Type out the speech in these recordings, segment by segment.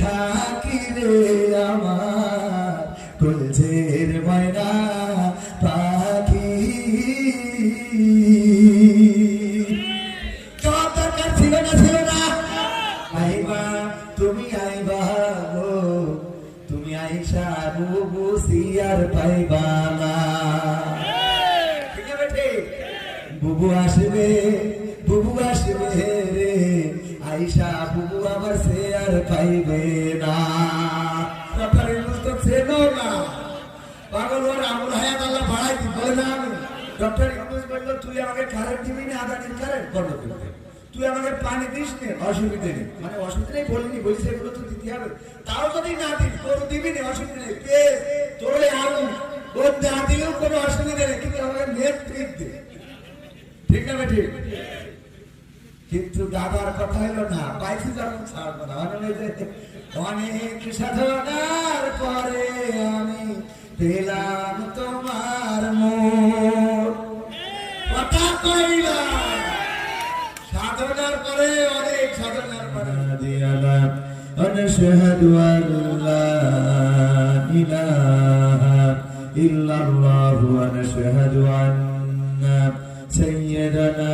থাকি রে আমার কুলঝের ময়না পাখি। তুমি আইবা গো। তুমি আইসা বুবু সিয়ার পাইবা না। বুবু আসবে বুবু আসবে রে। আইসা বুবু আমার সে আর পাইবে না। ডক্টর ইউনুস তো চেনো না। পাগল ওর আমুল হায়াত আল্লাহ দিই বলে না আমি। ডক্টর ইউনুস বলল, তুই আমাকে কারেন্ট দিবি না, আধা দিন কারেন্ট বন্ধ করে তুই আমাকে পানি দিস নে, অসুবিধে নেই। মানে অসুবিধা নেই বলিনি বলিস এগুলো তো দিতে হবে। তাও যদি না দিস তোর দিবি না, অসুবিধা নেই। কে? তোর ওই ওর না দিলেও কোনো অসুবিধা নেই, কিন্তু আমাকে নেট ঠিক দে। ঠিক না ঠিক? কিন্তু দাদার কথা হলো না পাইছি যখন ছাড়বো না মানে ওই যে অনেক সাধনার পরে আমি পেলাম তোমার মোর কথা কইলা সাধনার পরে অনেক সাধনার পরে هادينا ونشهد أن لا إله إلا الله ونشهد أن سيدنا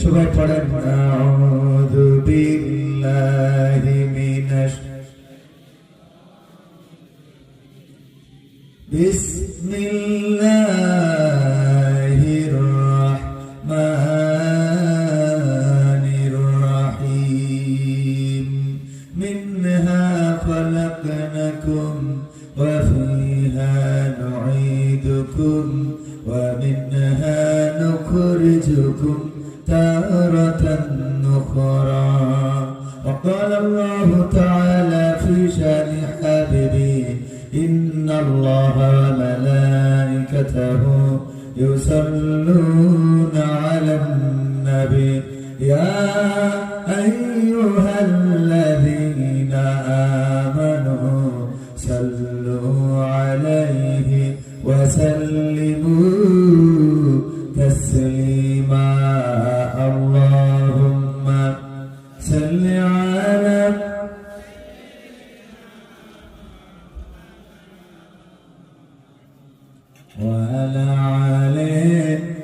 সবাই পড়েন আউযু বিল্লাহি মিনাশ বিসমিল্লাহির রাহমানির রাহিম মিনহা খলাকনাকুম ওয়া ফিহা নুঈদুকুম। أيها الذين آمنوا صلوا عليه وسلموا تسليما. اللهم صل على وعلى علي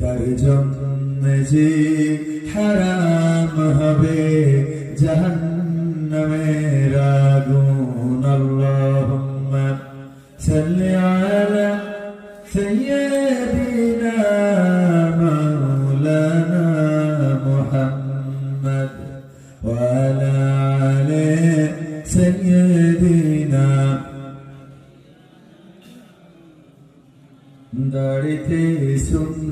তার জন্য যে হারাম হবে জাহান্নামের আগুন আল্লাহুম্মা। সাল্লি আলা সাইয়্যিদিনা মাওলানা মুহাম্মদ ওয়া আলি দাড়িতে সুন্নাত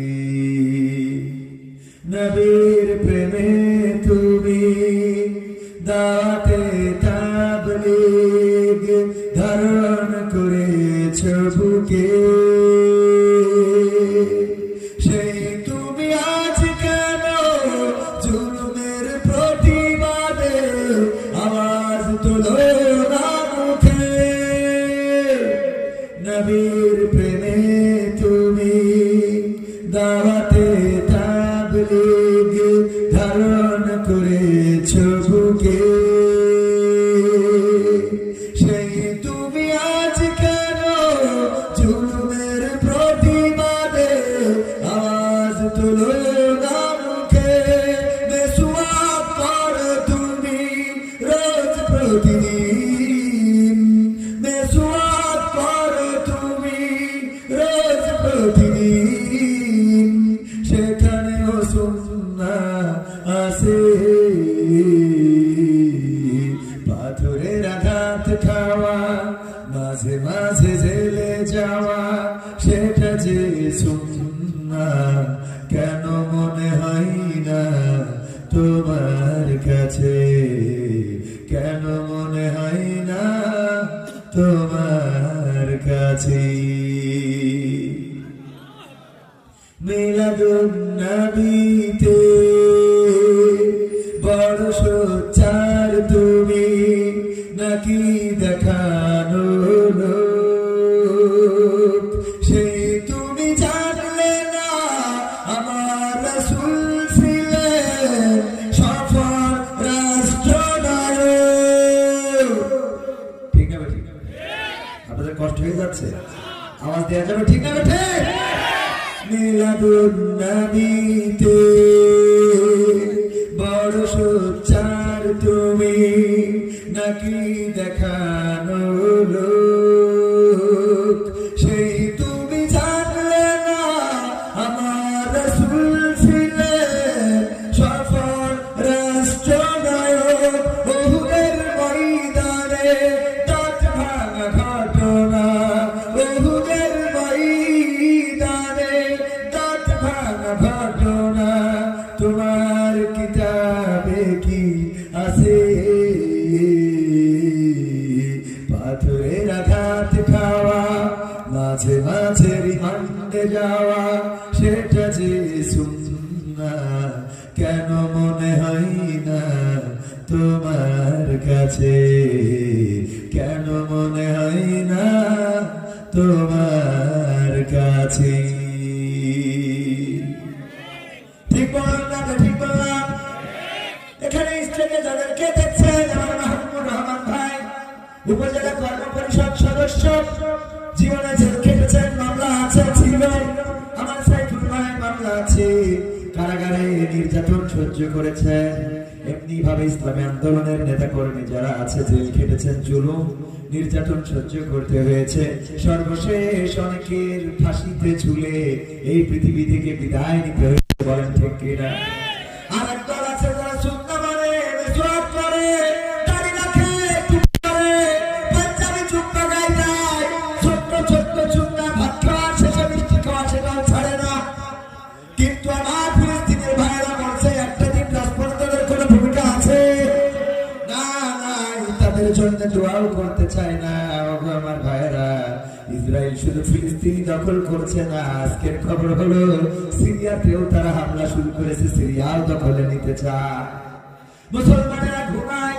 Nabi. আসে। পাথরের আঘাত খাওয়া, মাঝে মাঝে জেলে যাওয়া, সেটা যে সুন্না, কেন মনে হয় না তোমার কাছে? কেন মনে হয় না তোমার কাছে? মিলাদুন যাচ্ছে আওয়াজ দেওয়া যাবে ঠিক না ঠিক। নীলাদুর নদীতে বড় সোচ্চার তুমি নাকি দেখানো পাথরের আঘাত খাওয়া, মাঝে মাঝে রিমান্ডে যাওয়া, সেটা যে সুন্না, কেন মনে হয় না তোমার কাছে? স্টেজে যাদেরকে দেখছেন, আমার মাহমুদুর রহমান ভাই, উপজেলা কর্ম পরিষদ সদস্য, জীবনে জেল খেটেছেন, মামলা আছে, ছিল। আমার সাইফুল ভাই মামলা আছে, কারাগারে নির্যাতন সহ্য করেছেন। এমনি ভাবে ইসলামী আন্দোলনের নেতা কর্মী যারা আছে, জেল খেটেছেন, জুলুম, নির্যাতন সহ্য করতে হয়েছে। সর্বশেষ অনেকের ফাঁসিতে ঝুলে এই পৃথিবী থেকে বিদায় নিতে হয়েছে, বলেন ঠিক কিনা? শুধু ফিলিস্তিনি দখল করছে না, আজকের খবর হলো সিরিয়াতেও তারা হামলা শুরু করেছে, সিরিয়াও দখলে নিতে চায়। মুসলমানেরা ঘুমায়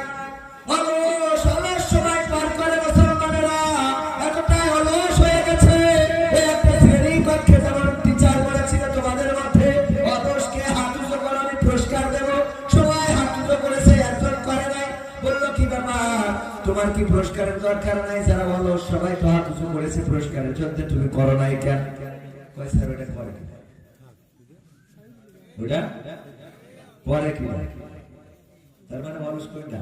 পুরস্কারের দরকার নাই, যারা বলো সবাই তো হাত উঁচু করেছে পুরস্কারের জন্য, তুমি করো নাই কেন? কয় স্যার, ওটা পরে। কি ওটা? পরে কি তার মানে মানুষ কোনটা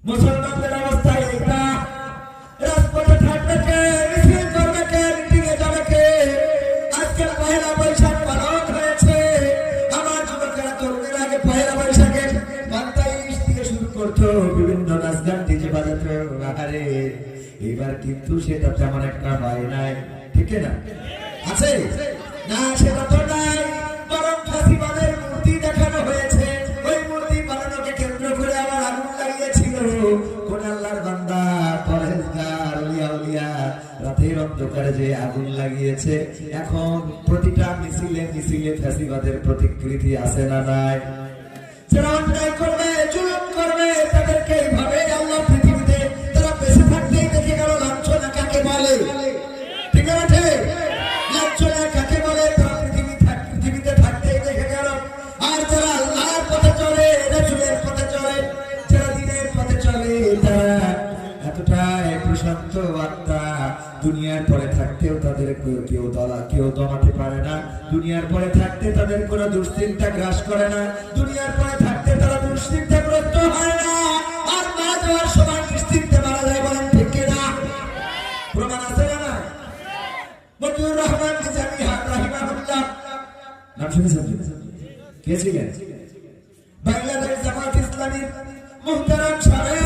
মুসলমানদের অবস্থা আরে এবার কিন্তু সেটা তেমন একটা হয় নাই, ঠিক না? আছে? না, সেটা তো নাই এখন প্রতিটা প্রতিকৃতি আছে না নাই? করবে করবে আল্লাহ প্রশান্ত দুনিয়ার পরে থাকতেও তাদের কেউ দলা কেউ দমাতে পারে না। দুনিয়ার পরে থাকতে তাদের কোনো দুশ্চিন্তা গ্রাস করে না। দুনিয়ার পরে থাকতে তারা দুশ্চিন্তাগ্রস্ত হয় না। বাংলাদেশ জামাত ইসলামীর মুহতারাম আমির